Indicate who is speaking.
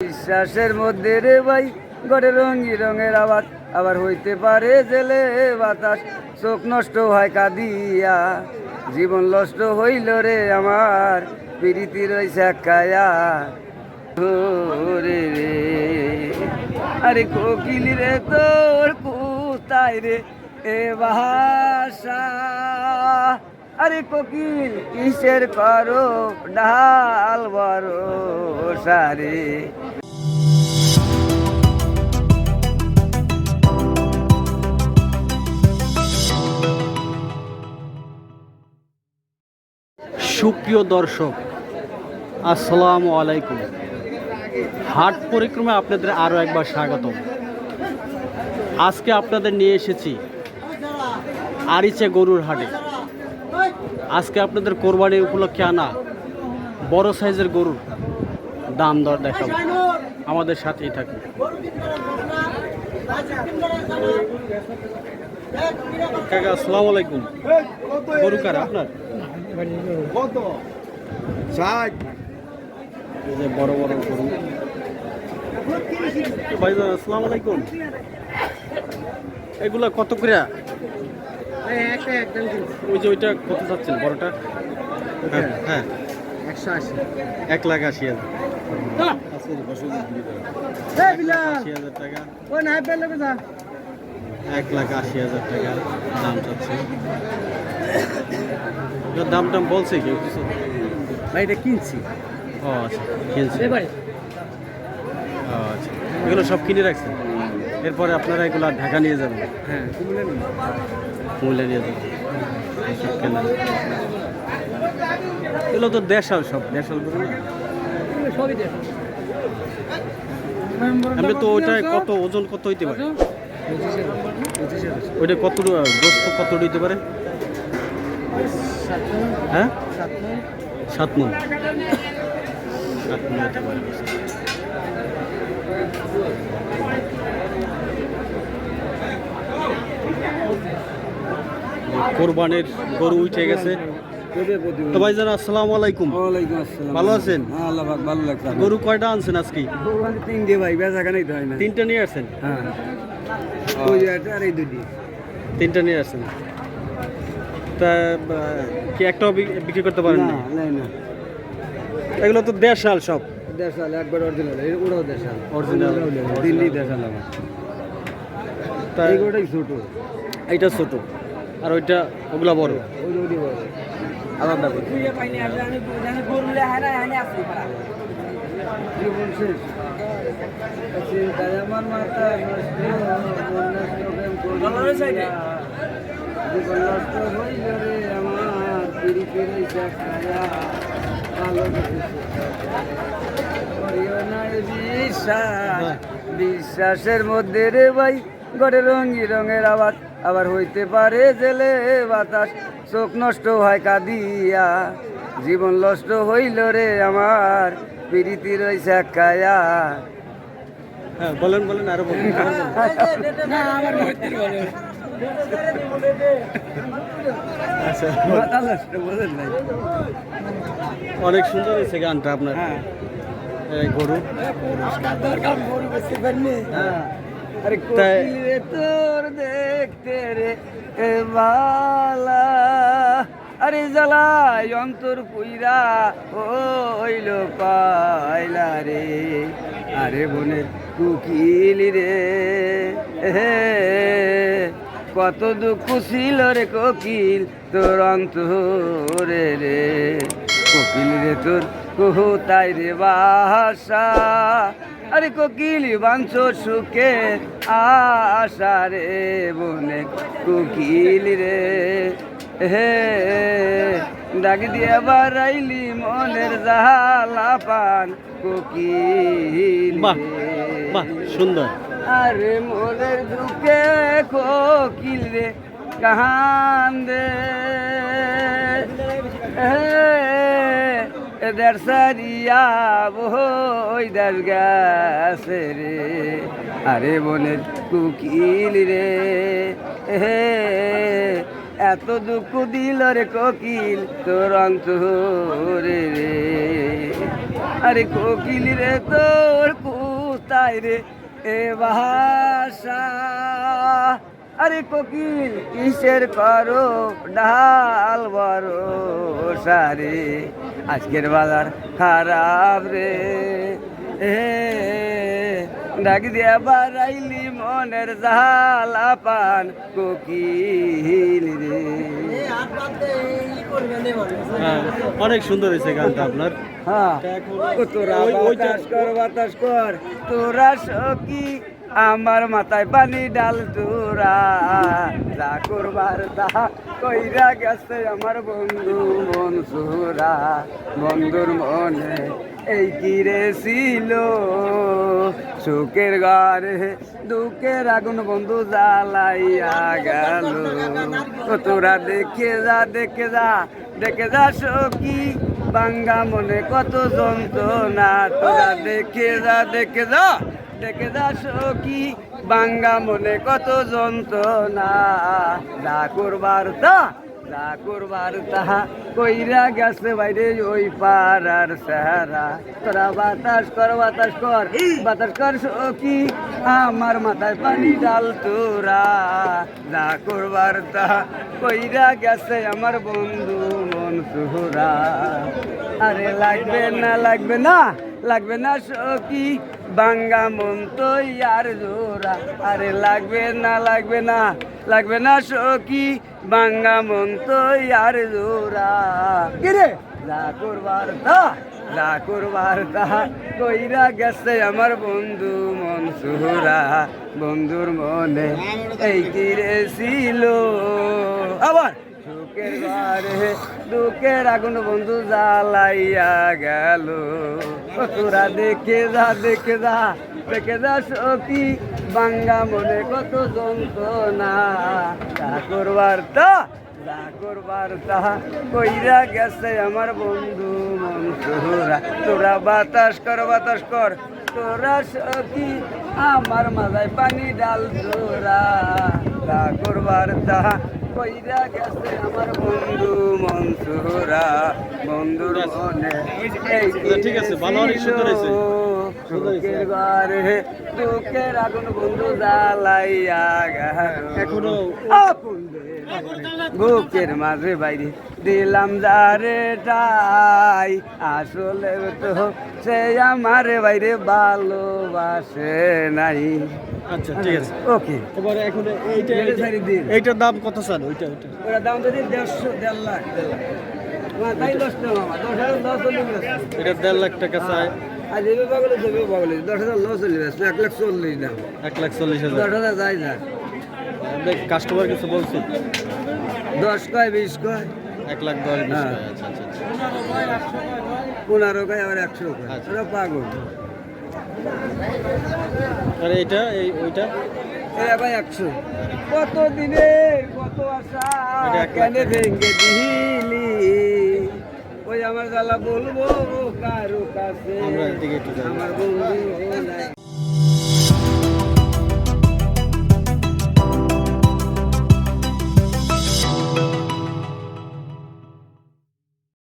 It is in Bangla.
Speaker 1: বিশ্বাসের মধ্যে রে ভাই গড়ে রঙি রঙের আওয়াজ। আবার হইতে পারে জেলে বাতাস চোখ নষ্ট হয় কাঁদিয়া। জীবন নষ্ট হইল রে আমার, পিরিতি কায়া রে, আরে কোকিল রে তোর কোথায় রে, এ ভাষা আরে কোকিল, কিসের করো ডাল বড় সারে?
Speaker 2: সুপ্রিয় দর্শক, আসসালামু আলাইকুম। হাট পরিক্রমা আপনাদের আরও একবার স্বাগতম। আজকে আপনাদের নিয়ে এসেছি আরিচে গরুর হাটে। আজকে আপনাদের কোরবানি উপলক্ষে আনা বড় সাইজের গরুর দাম দর দেখাবো। আমাদের সাথেই থাকুন। কাকা আসসালামু আলাইকুম। গরু কার আপনার? এই যে বড় বড় গরু। ভাইজান আসসালামু আলাইকুম। এগুলা কত করে ওই যে ওইটা কত চাচ্ছেন বড়টা? হ্যাঁ হ্যাঁ।
Speaker 1: একশো আশি।
Speaker 2: এক লাখ আশি হাজার। আশি হাজার টাকা। এক লাখ আশি হাজার টাকা দাম চাচ্ছে। দাম টাম বলছে কেউ কিছু?
Speaker 1: ভাই এটা কিনছি।
Speaker 2: ও আচ্ছা কিনছে। আচ্ছা। এগুলো সব কিনে রাখছেন? এরপরে আপনারা এগুলো ঢাকা নিয়ে যাবেন?
Speaker 1: হ্যাঁ
Speaker 2: মূল্যে নিয়ে যাবেন এসব কেনা? এগুলো তো দেশাল সব দেশাল গরু না
Speaker 1: সবই
Speaker 2: তো ওইটায় কত ওজন কত হইতে পারে? ওইটা কত গোস্ত কত হইতে পারে? হ্যাঁ? সাত মন সাত মন হইতে পারে। কোরবানির গরু উঠে গেছে। তো ভাইজান আসসালামু আলাইকুম।
Speaker 1: ওয়ালাইকুম আসসালাম।
Speaker 2: ভালো আছেন?
Speaker 1: হ্যাঁ আল্লাহ পাক ভালো লাগছে
Speaker 2: গরু কয়টা আনছেন আজকে?
Speaker 1: তিনটে ভাই বেচা কেনাই তো হয় না।
Speaker 2: তিনটা নিয়ে আসছেন?
Speaker 1: হ্যাঁ। ওই একটা আর এই দুটি
Speaker 2: তিনটা নিয়ে আসছেন? তা কি একটাও বিক্রি করতে পারেন
Speaker 1: না
Speaker 2: না এগুলো তো সব।
Speaker 1: দেশাল একবার অরিজিনাল দেশাল। দিল্লি দেশাল আমার ছোট।
Speaker 2: এইটা ছোট। আর ওইটা ওগুলা বড়।
Speaker 1: ওই বড়
Speaker 2: আলাদা করে
Speaker 1: বিশ্বাস বিশ্বাসের মধ্যে রে ভাই। গড়ে রঙি রঙের আওয়াজ। আবার হইতে পারে জেলে বাতাস চোখ নষ্ট হয় কাঁদিয়া। জীবন নষ্ট হইল রে আমার পিড়িতি রইছে কায়া
Speaker 2: হ্যাঁ বলেন বলেন আরও বলেন। আচ্ছা। অনেক সুন্দর হয়েছে গানটা আপনার।
Speaker 1: হ্যাঁ।
Speaker 2: এই গরু।
Speaker 1: হ্যাঁ। তোর দেখতে রে বালা। আরে জ্বালাই অন্তর পুইরা হইল পাইলা রে। আরে বনের কুকিল রে। হে কত দুঃখ ছিল রে কোকিল তোর অন্তরে রে। কোকিল রে তোর কোথায় রে বাসা। আরে কোকিল বাঞ্চ সুখে আশা রে বনে কোকিল রে। হে ডাক দিয়ে বারাইলি মনের জালা পান কোকিল
Speaker 2: সুন্দর।
Speaker 1: আরে মোরের দুঃখে কোকিল রে কাহান দে রে আরে বনের কুকিল রে, হে, এত দুঃখ দিল রে কোকিল, তোর অন্তরে রে। আরে কোকিল রে, তোর নাই রে, এ ভাষা আরে কোকিল, কিসের করো, ডাল বড় সারে আজকের বাজার খারাপ রে। এ ডাক দিয়া বারাইলি মনের জালা পান কোকিল রে।
Speaker 2: হ্যাঁ, অনেক সুন্দর হয়েছে গানটা আপনার।
Speaker 1: হ্যাঁ তোরা বাতাস কর বাতাস কর। তোরা সখী আমার মাথায় পানি ডাল তোরা। যা করবার তা কইরা গেছে আমার বন্ধু মন সুরা। বন্ধুর মনে এই কিরে ছিল। সুখের ঘরে দুঃখের আগুন বন্ধু জ্বালাইয়া গেল। তোরা দেখে যা দেখে যা দেখে যা সখী। বাঙ্গা মনে কত যন্ত্রণা। তোরা দেখে যা দেখে যা। দেখে যা সখী বাঙ্গা মনে কত যন্ত্রণা। যা করবার তা, যা করবার তাহা কইরা গেছে বাইরে ওই পাড়ার সারা তোরা বাতাস কর বাতাস কর বাতাস কর সখী, আমার মাথায় পানি ডাল তোরা। যা করবার তাহা কইরা গেছে আমার বন্ধু মন সুহরা আরে লাগবে না লাগবে না লাগবে না সখী, বাঙ্গা মন তো আর জোরা আরে লাগবে না লাগবে না লাগবে না সখী, বাঙ্গা মন তো আর জোরা কিরে যা করবার তা যা করবার কইরা গেছে আমার বন্ধু মন সুহরা বন্ধুর মনে এই কিরে ছিল? আবার সুখের ঘরে দুঃখের আগুন বন্ধু জ্বালাইয়া গেল। তোরা দেখে যা দেখে যা দেখে যা সখী বাঙ্গা মনে কত যন্ত্রণা। যা করবার তা, যা করবার তাহা কইরা গেছে আমার বন্ধু মন তোরা। বাতাস কর বাতাস কর। তোরা সখী আমার মাথায় পানি ডাল তোরা। যা করবার তাহা কইরা গেছে আমার বন্ধু মনসুরা। বন্ধুর মনে
Speaker 2: ঠিক আছে, ভালো, অনেক সুন্দর হয়েছে। সুন্দর হয়েছে।
Speaker 1: সুখের ঘরে দুঃখের আগুন বন্ধু জ্বালাইয়া গেল।
Speaker 2: এখনও
Speaker 1: আপন বুকের মাঝে বাইরে দিলাম যারে টাই আসলে তো সে আমার বাইরে ভালোবাসে নাই।
Speaker 2: আচ্ছা ঠিক আছে।
Speaker 1: ওকে।
Speaker 2: এবারে এখন এইটা এইটার দাম কত স্যার? ওইটা ওইটা।
Speaker 1: দাম যদি দেড়শো দেড় লাখ। দেড় লাখ তাই
Speaker 2: এটা দেড় লাখ টাকা চায়
Speaker 1: আর যেভাবে পাগলে সেভাবে পাগলে দশ হাজার লস চল্লিশ এক লাখ চল্লিশ দাম
Speaker 2: এক লাখ চল্লিশ হাজার।
Speaker 1: দশ হাজার যাই না
Speaker 2: কাস্টমার কিছু বলছে?
Speaker 1: দশ কয় বিশ কয়?
Speaker 2: এক লাখ দশ বিশ
Speaker 1: হ্যাঁ।
Speaker 2: আচ্ছা আচ্ছা আচ্ছা।
Speaker 1: পনেরো কয় আবার একশো কয়। ওরা পাগল।
Speaker 2: আর এইটা এই ওইটা?
Speaker 1: এরা ভাই একশো? কত দিনের কত আশা
Speaker 2: এটা
Speaker 1: কেন। ভেঙে দিলি? ওই আমার জ্বালা বলব কারও কাছে আমার বন্ধু